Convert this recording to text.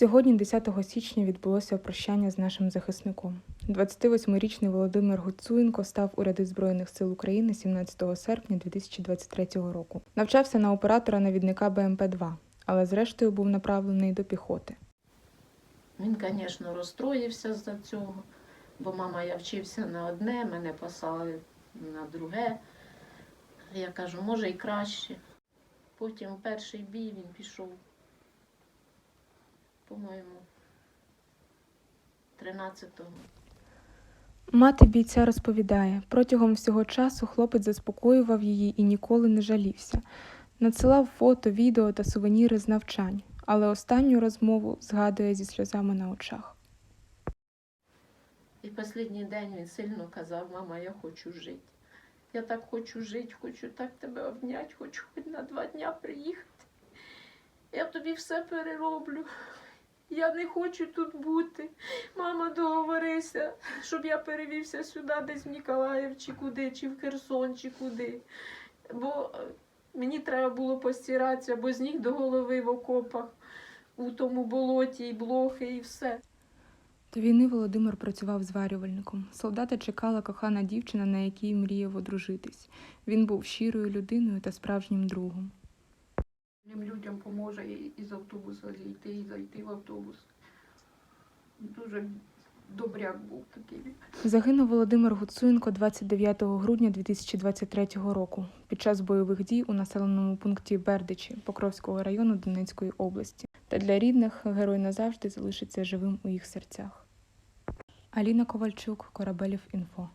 Сьогодні, 10 січня, відбулося прощання з нашим захисником. 28-річний Володимир Гуцуєнко став у ряди Збройних сил України 17 серпня 2023 року. Навчався на оператора навідника БМП-2, але зрештою був направлений до піхоти. Він, звісно, розстроївся за цього, бо мама, я вчився на одне, мене послали на друге. Я кажу, може і краще. Потім перший бій він пішов, по-моєму, 13-го. Мати бійця розповідає, протягом всього часу хлопець заспокоював її і ніколи не жалівся. Надсилав фото, відео та сувеніри з навчань, але останню розмову згадує зі сльозами на очах. І останній день він сильно казав, мама, я хочу жити. Я так хочу жити, хочу так тебе обняти, хочу хоч на два дня приїхати. Я тобі все перероблю. Я не хочу тут бути. Мама, договорися, щоб я перевівся сюди, десь в Ніколаїв, чи куди, чи в Херсон, чи куди. Бо е, мені треба було постиратися, бо з ніг до голови в окопах, у тому болоті, і блохи, і все. До війни Володимир працював зварювальником. Солдата чекала кохана дівчина, на якій мріяв одружитись. Він був щирою людиною та справжнім другом. Людям поможе із автобуса зійти, і зайти в автобус. Дуже добряк був такий. Загинув Володимир Гуцуєнко 29 грудня 2023 року під час бойових дій у населеному пункті Бердичі Покровського району Донецької області. Та для рідних герой назавжди залишиться живим у їх серцях. Аліна Ковальчук, Корабелів Інфо.